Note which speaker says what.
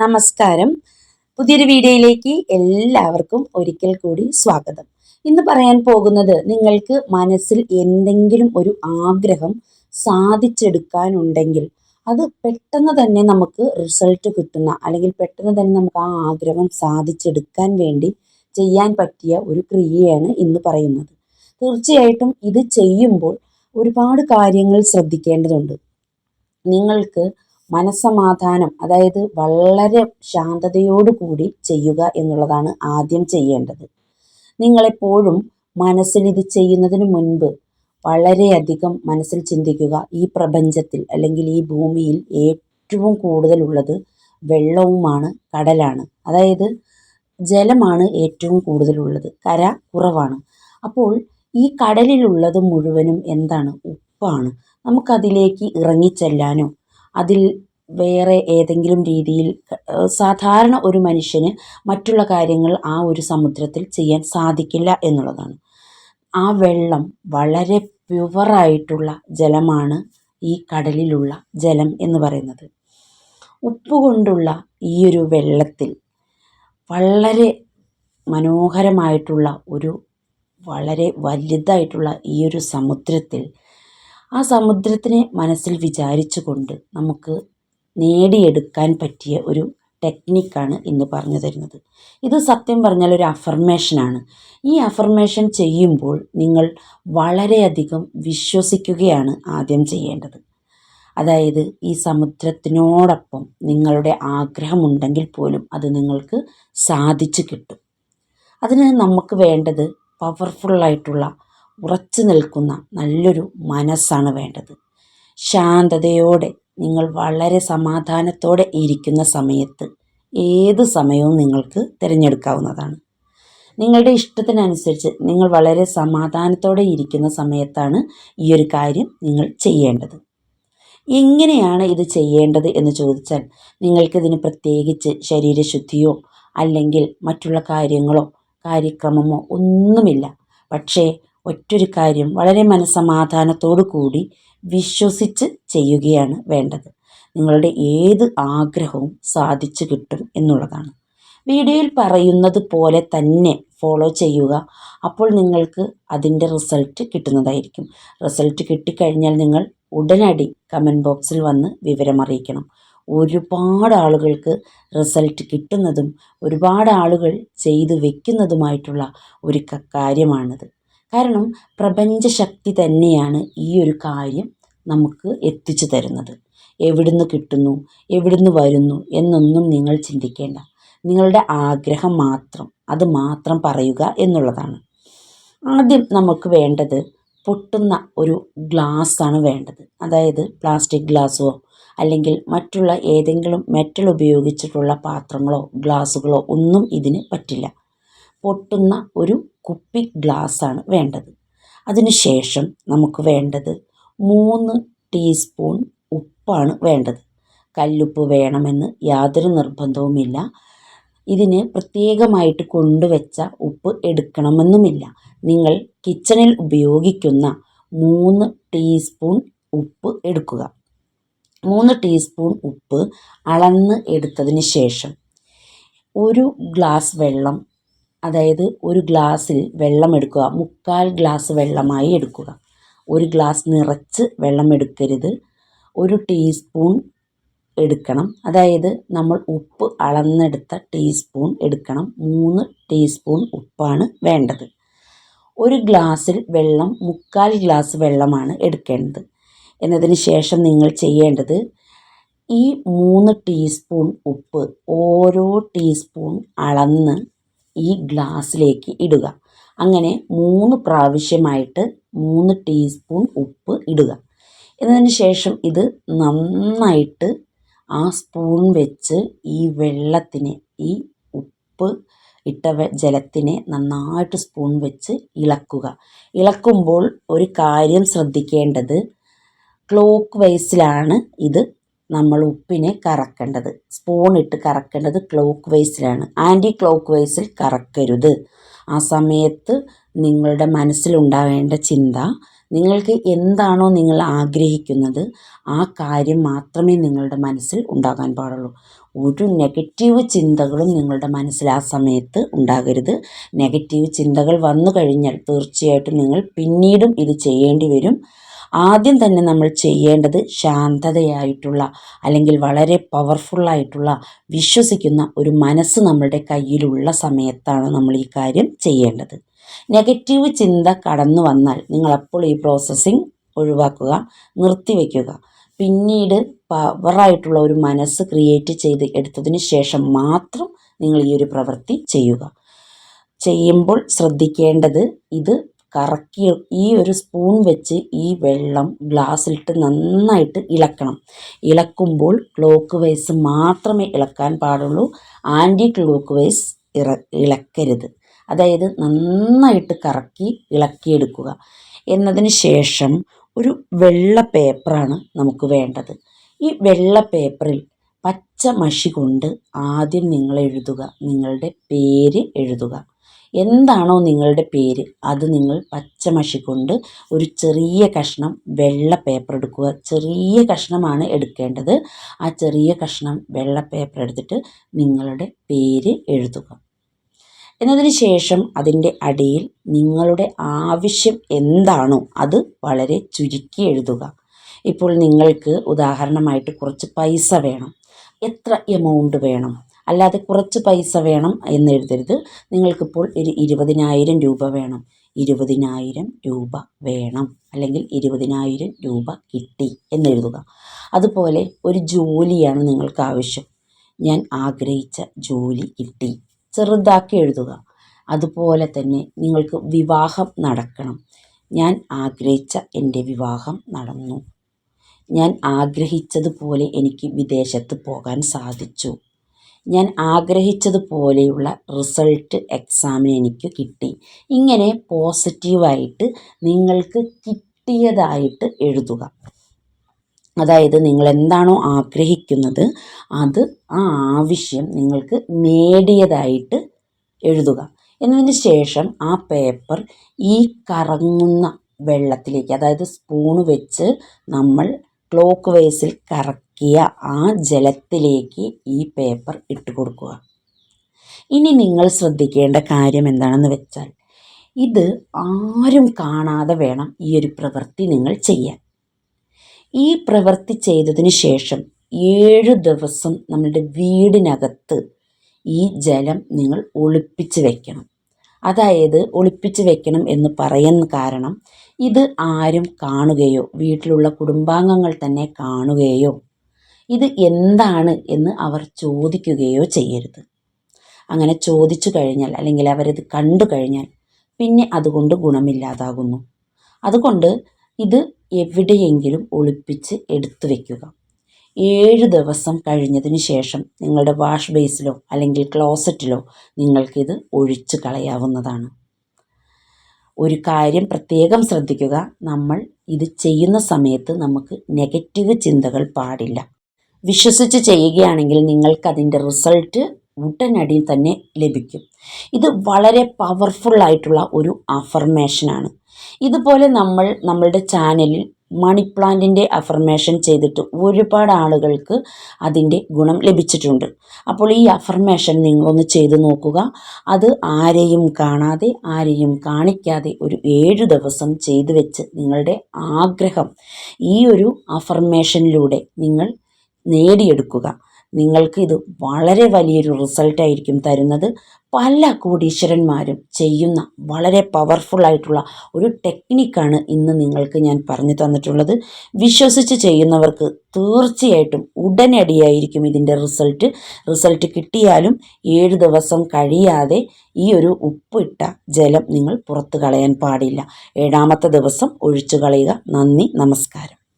Speaker 1: നമസ്കാരം. പുതിയൊരു വീഡിയോയിലേക്ക് എല്ലാവർക്കും ഒരിക്കൽ കൂടി സ്വാഗതം. ഇന്ന് പറയാൻ പോകുന്നത് നിങ്ങൾക്ക് മനസ്സിൽ എന്തെങ്കിലും ഒരു ആഗ്രഹം സാധിച്ചെടുക്കാനുണ്ടെങ്കിൽ അത് പെട്ടെന്ന് തന്നെ നമുക്ക് റിസൾട്ട് കിട്ടുന്ന അല്ലെങ്കിൽ പെട്ടെന്ന് തന്നെ നമുക്ക് ആ ആഗ്രഹം സാധിച്ചെടുക്കാൻ വേണ്ടി ചെയ്യാൻ പറ്റിയ ഒരു ക്രിയയാണ് ഇന്ന് പറയുന്നത്. തീർച്ചയായിട്ടും ഇത് ചെയ്യുമ്പോൾ ഒരുപാട് കാര്യങ്ങൾ ശ്രദ്ധിക്കേണ്ടതുണ്ട്. നിങ്ങൾക്ക് മനസ്സമാധാനം അതായത് വളരെ ശാന്തതയോടുകൂടി ചെയ്യുക എന്നുള്ളതാണ് ആദ്യം ചെയ്യേണ്ടത്. നിങ്ങളെപ്പോഴും മനസ്സിൽ ഇത് ചെയ്യുന്നതിന് മുൻപ് വളരെയധികം മനസ്സിൽ ചിന്തിക്കുക. ഈ പ്രപഞ്ചത്തിൽ അല്ലെങ്കിൽ ഈ ഭൂമിയിൽ ഏറ്റവും കൂടുതലുള്ളത് വെള്ളവുമാണ് കടലാണ്. അതായത് ജലമാണ് ഏറ്റവും കൂടുതലുള്ളത് കര കുറവാണ്. അപ്പോൾ ഈ കടലിലുള്ളത് മുഴുവനും എന്താണ്? ഉപ്പാണ്. നമുക്കതിലേക്ക് ഇറങ്ങിച്ചെല്ലാനോ അതിൽ വേറെ ഏതെങ്കിലും രീതിയിൽ സാധാരണ ഒരു മനുഷ്യന് മറ്റുള്ള കാര്യങ്ങൾ ആ ഒരു സമുദ്രത്തിൽ ചെയ്യാൻ സാധിക്കില്ല എന്നുള്ളതാണ്. ആ വെള്ളം വളരെ പ്യുവറായിട്ടുള്ള ജലമാണ് ഈ കടലിലുള്ള ജലം എന്ന് പറയുന്നത്. ഉപ്പ് കൊണ്ടുള്ള ഈ ഒരു വെള്ളത്തിൽ വളരെ മനോഹരമായിട്ടുള്ള ഒരു വളരെ വലുതായിട്ടുള്ള ഈ ഒരു സമുദ്രത്തിൽ ആ സമുദ്രത്തിനെ മനസ്സിൽ വിചാരിച്ചുകൊണ്ട് നമുക്ക് നേടിയെടുക്കാൻ പറ്റിയ ഒരു ടെക്നിക്കാണ് ഇന്ന് പറഞ്ഞു തരുന്നത്. ഇത് സത്യം പറഞ്ഞാൽ ഒരു അഫർമേഷനാണ് ഈ അഫർമേഷൻ ചെയ്യുമ്പോൾ നിങ്ങൾ വളരെയധികം വിശ്വസിക്കുകയാണ് ആദ്യം ചെയ്യേണ്ടത്. അതായത് ഈ സമുദ്രത്തിനോടൊപ്പം നിങ്ങളുടെ ആഗ്രഹമുണ്ടെങ്കിൽ പോലും അത് നിങ്ങൾക്ക് സാധിച്ചു കിട്ടും. അതിന് നമുക്ക് വേണ്ടത് പവർഫുള്ളായിട്ടുള്ള ഉറച്ചു നിൽക്കുന്ന നല്ലൊരു മനസ്സാണ് വേണ്ടത്. ശാന്തതയോടെ നിങ്ങൾ വളരെ സമാധാനത്തോടെ ഇരിക്കുന്ന സമയത്ത് ഏത് സമയവും നിങ്ങൾക്ക് തിരഞ്ഞെടുക്കാവുന്നതാണ്. നിങ്ങളുടെ ഇഷ്ടത്തിനനുസരിച്ച് നിങ്ങൾ വളരെ സമാധാനത്തോടെ ഇരിക്കുന്ന സമയത്താണ് ഈ ഒരു കാര്യം നിങ്ങൾ ചെയ്യേണ്ടത്. എങ്ങനെയാണ് ഇത് ചെയ്യേണ്ടത് എന്ന് ചോദിച്ചാൽ നിങ്ങൾക്കിതിന് പ്രത്യേകിച്ച് ശരീരശുദ്ധിയോ അല്ലെങ്കിൽ മറ്റുള്ള കാര്യങ്ങളോ കാര്യക്രമമോ ഒന്നുമില്ല. പക്ഷേ ഒറ്റൊരു കാര്യം വളരെ മനസ്സമാധാനത്തോടു കൂടി വിശ്വസിച്ച് ചെയ്യുകയാണ് വേണ്ടത്. നിങ്ങളുടെ ഏത് ആഗ്രഹവും സാധിച്ചു കിട്ടും എന്നുള്ളതാണ്. വീഡിയോയിൽ പറയുന്നത് പോലെ തന്നെ ഫോളോ ചെയ്യുക. അപ്പോൾ നിങ്ങൾക്ക് അതിന്റെ റിസൾട്ട് കിട്ടുന്നതായിരിക്കും. റിസൾട്ട് കിട്ടിക്കഴിഞ്ഞാൽ നിങ്ങൾ ഉടനടി കമന്റ് ബോക്സിൽ വന്ന് വിവരം അറിയിക്കണം. ഒരുപാട് ആളുകൾക്ക് റിസൾട്ട് കിട്ടുന്നതും ഒരുപാട് ആളുകൾ ചെയ്തു വെക്കുന്നതുമായിട്ടുള്ള ഒരു കാര്യമാണിത്. കാരണം പ്രപഞ്ച ശക്തി തന്നെയാണ് ഈ ഒരു കാര്യം നമുക്ക് എത്തിച്ചു തരുന്നത്. എവിടുന്ന് കിട്ടുന്നു എവിടുന്ന് വരുന്നു എന്നൊന്നും നിങ്ങൾ ചിന്തിക്കേണ്ട. നിങ്ങളുടെ ആഗ്രഹം മാത്രം അത് മാത്രം പറയുക എന്നുള്ളതാണ്. ആദ്യം നമുക്ക് വേണ്ടത് പൊട്ടുന്ന ഒരു ഗ്ലാസ്സാണ് വേണ്ടത്. അതായത് പ്ലാസ്റ്റിക് ഗ്ലാസ്സോ അല്ലെങ്കിൽ മറ്റുള്ള ഏതെങ്കിലും മെറ്റൽ ഉപയോഗിച്ചിട്ടുള്ള പാത്രങ്ങളോ ഗ്ലാസ്സുകളോ ഒന്നും ഇതിന് പറ്റില്ല. പൊട്ടുന്ന ഒരു കുപ്പി ഗ്ലാസ്സാണ് വേണ്ടത്. അതിനുശേഷം നമുക്ക് വേണ്ടത് മൂന്ന് ടീസ്പൂൺ ഉപ്പാണ് വേണ്ടത്. കല്ലുപ്പ് വേണമെന്ന് യാതൊരു നിർബന്ധവുമില്ല. ഇതിന് പ്രത്യേകമായിട്ട് കൊണ്ടുവച്ച ഉപ്പ് എടുക്കണമെന്നുമില്ല. നിങ്ങൾ കിച്ചണിൽ ഉപയോഗിക്കുന്ന മൂന്ന് ടീസ്പൂൺ ഉപ്പ് എടുക്കുക. മൂന്ന് ടീസ്പൂൺ ഉപ്പ് അളന്ന് എടുത്തതിന് ശേഷം ഒരു ഗ്ലാസ് വെള്ളം അതായത് ഒരു ഗ്ലാസ്സിൽ വെള്ളം എടുക്കുക. മുക്കാൽ ഗ്ലാസ് വെള്ളമായി എടുക്കുക. ഒരു ഗ്ലാസ് നിറച്ച് വെള്ളം എടുക്കരുത്. ഒരു ടീസ്പൂൺ എടുക്കണം. അതായത് നമ്മൾ ഉപ്പ് അളന്നെടുത്ത ടീസ്പൂൺ എടുക്കണം. മൂന്ന് ടീസ്പൂൺ ഉപ്പാണ് വേണ്ടത്. ഒരു ഗ്ലാസ്സിൽ വെള്ളം മുക്കാൽ ഗ്ലാസ് വെള്ളമാണ് എടുക്കേണ്ടത്. എന്നതിന് ശേഷം നിങ്ങൾ ചെയ്യേണ്ടത് ഈ മൂന്ന് ടീസ്പൂൺ ഉപ്പ് ഓരോ ടീസ്പൂൺ അളന്ന് ഈ ഗ്ലാസ്സിലേക്ക് ഇടുക. അങ്ങനെ മൂന്ന് പ്രാവശ്യമായിട്ട് മൂന്ന് ടീസ്പൂൺ ഉപ്പ് ഇടുക. എന്നതിന് ശേഷം ഇത് നന്നായിട്ട് ആ സ്പൂൺ വെച്ച് ഈ വെള്ളത്തിനെ ഈ ഉപ്പ് ഇട്ട ജലത്തിനെ നന്നായിട്ട് സ്പൂൺ വെച്ച് ഇളക്കുക. ഇളക്കുമ്പോൾ ഒരു കാര്യം ശ്രദ്ധിക്കേണ്ടത് ക്ലോക്ക് വൈസിലാണ് ഇത് നമ്മൾ ഉപ്പിനെ കറക്കേണ്ടത്. സ്പൂൺ ഇട്ട് കറക്കേണ്ടത് ക്ലോക്ക് വൈസിലാണ് ആന്റി ക്ലോക്ക് വൈസിൽ കറക്കരുത്. ആ സമയത്ത് നിങ്ങളുടെ മനസ്സിലുണ്ടാവേണ്ട ചിന്ത നിങ്ങൾക്ക് എന്താണോ നിങ്ങൾ ആഗ്രഹിക്കുന്നത് ആ കാര്യം മാത്രമേ നിങ്ങളുടെ മനസ്സിൽ ഉണ്ടാകാൻ പാടുള്ളൂ. ഒരു നെഗറ്റീവ് ചിന്തകളും നിങ്ങളുടെ മനസ്സിൽ ആ സമയത്ത് ഉണ്ടാകരുത്. നെഗറ്റീവ് ചിന്തകൾ വന്നു കഴിഞ്ഞാൽ തീർച്ചയായിട്ടും നിങ്ങൾ പിന്നീടും ഇത് ചെയ്യേണ്ടി വരും. ആദ്യം തന്നെ നമ്മൾ ചെയ്യേണ്ടത് ശാന്തതയായിട്ടുള്ള അല്ലെങ്കിൽ വളരെ പവർഫുള്ളായിട്ടുള്ള വിശ്വസിക്കുന്ന ഒരു മനസ്സ് നമ്മളുടെ കയ്യിലുള്ള സമയത്താണ് നമ്മൾ ഈ കാര്യം ചെയ്യേണ്ടത്. നെഗറ്റീവ് ചിന്ത കടന്നു വന്നാൽ നിങ്ങളപ്പോൾ ഈ പ്രോസസ്സിങ് ഒഴിവാക്കുക നിർത്തിവെക്കുക. പിന്നീട് പവറായിട്ടുള്ള ഒരു മനസ്സ് ക്രിയേറ്റ് ചെയ്ത് എടുത്തതിന് ശേഷം മാത്രം നിങ്ങൾ ഈ ഒരു പ്രവൃത്തി ചെയ്യുക. ചെയ്യുമ്പോൾ ശ്രദ്ധിക്കേണ്ടത് ഇത് കറക്കി ഈ ഒരു സ്പൂൺ വെച്ച് ഈ വെള്ളം ഗ്ലാസ്സിലിട്ട് നന്നായിട്ട് ഇളക്കണം. ഇളക്കുമ്പോൾ ക്ലോക്ക് വൈസ് മാത്രമേ ഇളക്കാൻ പാടുള്ളൂ. ആന്റി ക്ലോക്ക് വൈസ് ഇളക്കരുത്. അതായത് നന്നായിട്ട് കറക്കി ഇളക്കിയെടുക്കുക. എന്നതിന് ശേഷം ഒരു വെള്ള പേപ്പറാണ് നമുക്ക് വേണ്ടത്. ഈ വെള്ള പേപ്പറിൽ പച്ച മഷി കൊണ്ട് ആദ്യം നിങ്ങൾ എഴുതുക. നിങ്ങളുടെ പേര് എഴുതുക. എന്താണോ നിങ്ങളുടെ പേര് അത് നിങ്ങൾ പച്ചമഷി കൊണ്ട് ഒരു ചെറിയ കഷ്ണം വെള്ള പേപ്പർ എടുക്കുക. ചെറിയ കഷ്ണമാണ് എടുക്കേണ്ടത്. ആ ചെറിയ കഷ്ണം വെള്ള പേപ്പർ എടുത്തിട്ട് നിങ്ങളുടെ പേര് എഴുതുക. എന്നതിന് ശേഷം അതിന്റെ അടിയിൽ നിങ്ങളുടെ ആവശ്യം എന്താണോ അത് വളരെ ചുരുക്കി എഴുതുക. ഇപ്പോൾ നിങ്ങൾക്ക് ഉദാഹരണമായിട്ട് കുറച്ച് പൈസ വേണം. എത്ര എമൗണ്ട് വേണം? അല്ലാതെ കുറച്ച് പൈസ വേണം എന്ന് എഴുതരുത്. നിങ്ങൾക്കിപ്പോൾ ഒരു ഇരുപതിനായിരം രൂപ വേണം. ഇരുപതിനായിരം രൂപ വേണം. അല്ലെങ്കിൽ ഇരുപതിനായിരം രൂപ കിട്ടി എന്നെഴുതുക അതുപോലെ ഒരു ജോലിയാണ് നിങ്ങൾക്ക് ആവശ്യം. ഞാൻ ആഗ്രഹിച്ച ജോലി കിട്ടി. ചെറുതാക്കി എഴുതുക. അതുപോലെ തന്നെ നിങ്ങൾക്ക് വിവാഹം നടക്കണം. ഞാൻ ആഗ്രഹിച്ച എന്റെ വിവാഹം നടന്നു. ഞാൻ ആഗ്രഹിച്ചതുപോലെ എനിക്ക് വിദേശത്ത് പോകാൻ സാധിച്ചു. ഞാൻ ആഗ്രഹിച്ചതുപോലെയുള്ള റിസൾട്ട് എക്സാമിന് എനിക്ക് കിട്ടി. ഇങ്ങനെ പോസിറ്റീവായിട്ട് നിങ്ങൾക്ക് കിട്ടിയതായിട്ട് എഴുതുക. അതായത് നിങ്ങൾ എന്താണോ ആഗ്രഹിക്കുന്നത് അത് ആ ആവശ്യം നിങ്ങൾക്ക് നേടിയതായിട്ട് എഴുതുക. എന്നതിന് ശേഷം ആ പേപ്പർ ഈ കറങ്ങുന്ന വെള്ളത്തിലേക്ക് അതായത് സ്പൂണ് വെച്ച് നമ്മൾ ക്ലോക്ക് വൈസിൽ കറക്കിയ ആ ജലത്തിലേക്ക് ഈ പേപ്പർ ഇട്ട് കൊടുക്കുക. ഇനി നിങ്ങൾ ശ്രദ്ധിക്കേണ്ട കാര്യം എന്താണെന്ന് വെച്ചാൽ ഇത് ആരും കാണാതെ വേണം ഈ ഒരു പ്രവൃത്തി നിങ്ങൾ ചെയ്യാൻ. ഈ പ്രവൃത്തി ചെയ്തതിന് ശേഷം ഏഴ് ദിവസം നമ്മളുടെ വീടിനകത്ത് ഈ ജലം നിങ്ങൾ ഒളിപ്പിച്ച് വെക്കണം. അതായത് ഒളിപ്പിച്ച് വെക്കണം എന്ന് പറയുന്ന കാരണം ഇത് ആരും കാണുകയോ വീട്ടിലുള്ള കുടുംബാംഗങ്ങൾ തന്നെ കാണുകയോ ഇത് എന്താണ് എന്ന് അവർ ചോദിക്കുകയോ ചെയ്യരുത്. അങ്ങനെ ചോദിച്ചു കഴിഞ്ഞാൽ അല്ലെങ്കിൽ അവരത് കണ്ടു കഴിഞ്ഞാൽ പിന്നെ അതുകൊണ്ട് ഗുണമില്ലാതാകുന്നു. അതുകൊണ്ട് ഇത് എവിടെയെങ്കിലും ഒളിപ്പിച്ച് എടുത്തു വയ്ക്കുക ഏഴ് ദിവസം കഴിഞ്ഞതിന് ശേഷം നിങ്ങളുടെ വാഷ് ബേസിലോ അല്ലെങ്കിൽ ക്ലോസറ്റിലോ നിങ്ങൾക്കിത് ഒഴിച്ചു കളയാവുന്നതാണ്. ഒരു കാര്യം പ്രത്യേകം ശ്രദ്ധിക്കുക. നമ്മൾ ഇത് ചെയ്യുന്ന സമയത്ത് നമുക്ക് നെഗറ്റീവ് ചിന്തകൾ പാടില്ല. വിശ്വസിച്ച് ചെയ്യുകയാണെങ്കിൽ നിങ്ങൾക്ക് നിങ്ങൾക്കതിന്റെ റിസൾട്ട് ഉടനടി തന്നെ ലഭിക്കും. ഇത് വളരെ പവർഫുൾ ആയിട്ടുള്ള ഒരു അഫർമേഷനാണ് ഇതുപോലെ നമ്മൾ നമ്മളുടെ ചാനലിൽ മണി പ്ലാന്റിന്റെ അഫർമേഷൻ ചെയ്തിട്ട് ഒരുപാട് ആളുകൾക്ക് അതിന്റെ ഗുണം ലഭിച്ചിട്ടുണ്ട്. അപ്പോൾ ഈ അഫർമേഷൻ നിങ്ങളൊന്ന് ചെയ്തു നോക്കുക. അത് ആരെയും കാണാതെ ആരെയും കാണിക്കാതെ ഒരു ഏഴു ദിവസം ചെയ്തു വെച്ച് നിങ്ങളുടെ ആഗ്രഹം ഈ ഒരു അഫർമേഷനിലൂടെ നിങ്ങൾ നേടിയെടുക്കുക. നിങ്ങൾക്ക് ഇത് വളരെ വലിയൊരു റിസൾട്ടായിരിക്കും തരുന്നത്. പല കോടീശ്വരന്മാരും ചെയ്യുന്ന വളരെ പവർഫുൾ ആയിട്ടുള്ള ഒരു ടെക്നിക്കാണ് ഇന്ന് നിങ്ങൾക്ക് ഞാൻ പറഞ്ഞു തന്നിട്ടുള്ളത്. വിശ്വസിച്ച് ചെയ്യുന്നവർക്ക് തീർച്ചയായിട്ടും ഉടനടിയായിരിക്കും ഇതിന്റെ റിസൾട്ട് റിസൾട്ട് കിട്ടിയാലും ഏഴ് ദിവസം കഴിയാതെ ഈ ഒരു ഉപ്പിട്ട ജലം നിങ്ങൾ പുറത്തു കളയാൻ പാടില്ല. ഏഴാമത്തെ ദിവസം ഒഴിച്ചു കളയുക. നന്ദി. നമസ്കാരം.